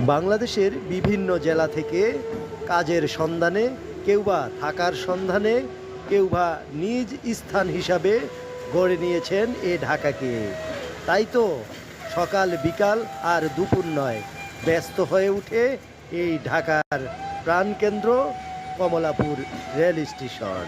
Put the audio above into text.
বাংলাদেশের বিভিন্ন জেলা থেকে কাজের সন্ধানে, কেউ বা থাকার সন্ধানে, কেউ বা নিজ স্থান হিসাবে গড়ে নিয়েছেন এ ঢাকাকে। তাই তো সকাল, বিকাল আর দুপুর নয়, ব্যস্ত হয়ে উঠে এই ঢাকার প্রাণকেন্দ্র কমলাপুর রেল স্টেশন।